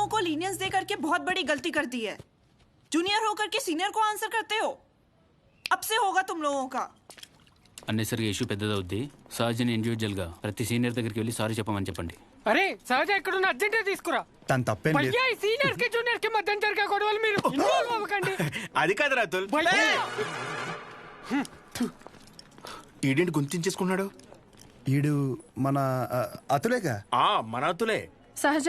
लोगों को लीनियंस दे करके बहुत बड़ी गलती कर दी है जूनियर होकर के सीनियर को आंसर करते हो अब से होगा तुम लोगों का అన్నెసరిగా ఇష్యూ పెద్దదవుద్ది సహజని ఇండివిజువల్గా ప్రతి సీనియర్ దగ్గరికి వెళ్ళి సారీ చెప్పమని చెప్పండి అరే సహజ ఎక్కడున్న అర్జెంట్ తీసుకురా తను తప్పేం లేదు భయ్యా ఈ సీనియర్ కి జూనియర్ కి మధ్య జరిగే గొడవలు మీరు ఇన్వాల్వ్ అవ్వకండి అది కాదు రాతుల్ భయ్యా ఈడేంటి గుంతించేసుకున్నాడు ఈడు మన ఆ, అతులేగా ఆ మన అతులే సహజ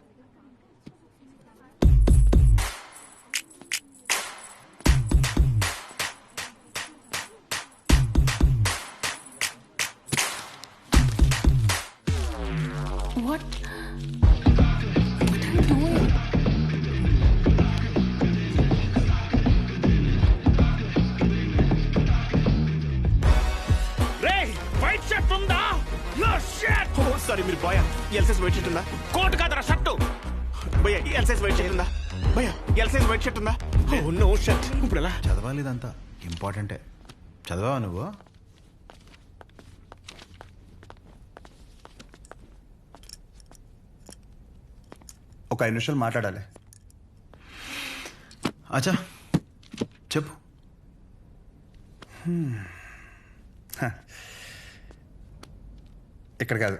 సారీ మీరు బాయ్ ఎల్సెస్ వైట్ షర్ట్ ఉందా? కోట్ కాదరా షర్ట్. భయ్యా ఎల్సెస్ వైట్ షర్ట్ ఉందా? భయ్యా ఎల్సెస్ వైట్ షర్ట్ ఉందా? Oh no shirt. ఇప్పుడు ఎలా? చదవాలి ఇదంతా ఇంపార్టెంటే. చదవా నువ్వు? ఒక ఐదు నిమిషాలు మాట్లాడాలి. అచ్చా చెప్పు. ఇక్కడ కాదు.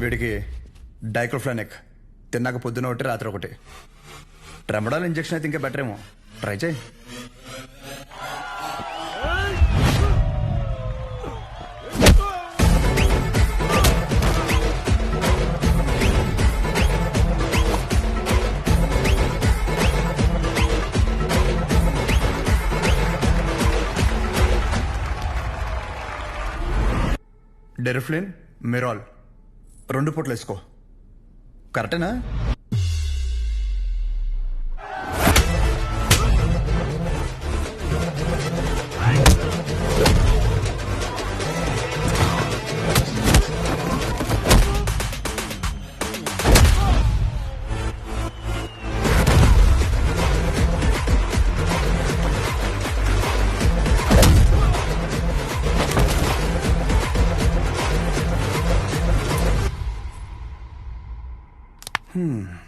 వీడికి డైక్లోఫ్లానిక్ తిన్నాక పొద్దున ఒకటి రాత్రి ఒకటి. ట్రెమడాల్ ఇంజెక్షన్ అయితే ఇంకా బెటర్ ఏమో ట్రై చేయి. డెరిఫ్లిన్ మిరాల్. రెండు పూటలు వేసుకో. కరెక్టేనా? Hmm.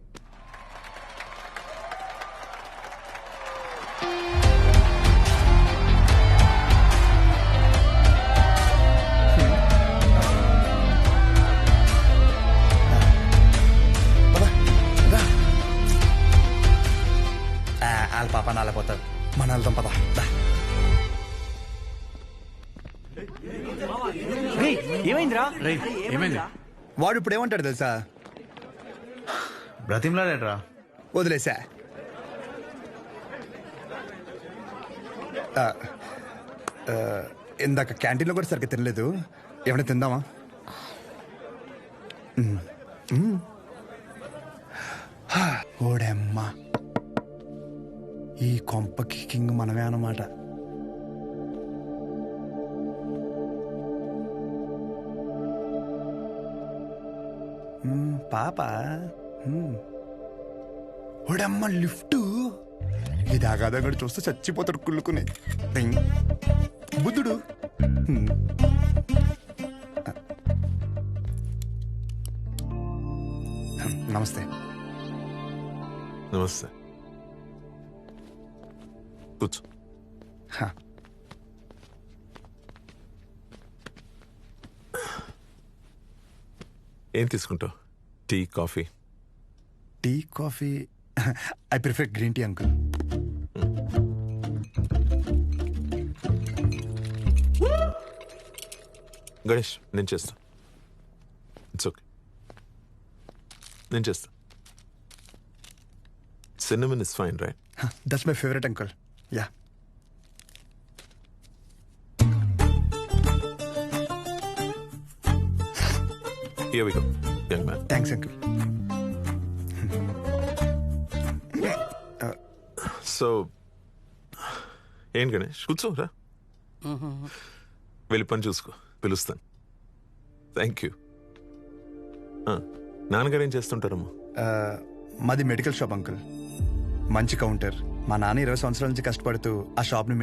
ఏమైంది? వాడు ఇప్పుడు ఏమంటాడు తెలుసా? బ్రతిమలాడేట్రా. వదిలేసా. ఆ, ఆ, ఇందాక క్యాంటీన్లో కూడా సరిగ్గా తినలేదు. ఏమైనా తిందామా? మ్మ్. మ్మ్. హా, ఓడమ్మా. ఈ కొంపకి కింగ్ మనమే అన్నమాట. పాప మ్మ్. ఓడమ్మ లిఫ్ట్ ఇది ఆగాదగడు చూస్తే చచ్చిపోతాడు కుళ్ళుకుని. బుద్ధుడు. నమస్తే నమస్తే కూర్చో హ. ఏం తీసుకుంటావు tea coffee tea coffee I prefer green tea uncle Ganesh నేను చేస్తా. ఇట్స్ ఓకే నేను చేస్తా. Cinnamon is fine right that's my favourite uncle yeah here we go young man thanks uncle. So ఏం గణేష్? కూర్చోరా వెళ్ళి పని చూసుకో. పిలుస్తాను. థ్యాంక్ యూ నాన్నగారు ఏం చేస్తుంటారమ్మా? మాది మెడికల్ షాప్ అంకుల్. మంచి కౌంటర్. మా నాన్న ఇరవై సంవత్సరాల నుంచి కష్టపడుతూ ఆ షాప్ని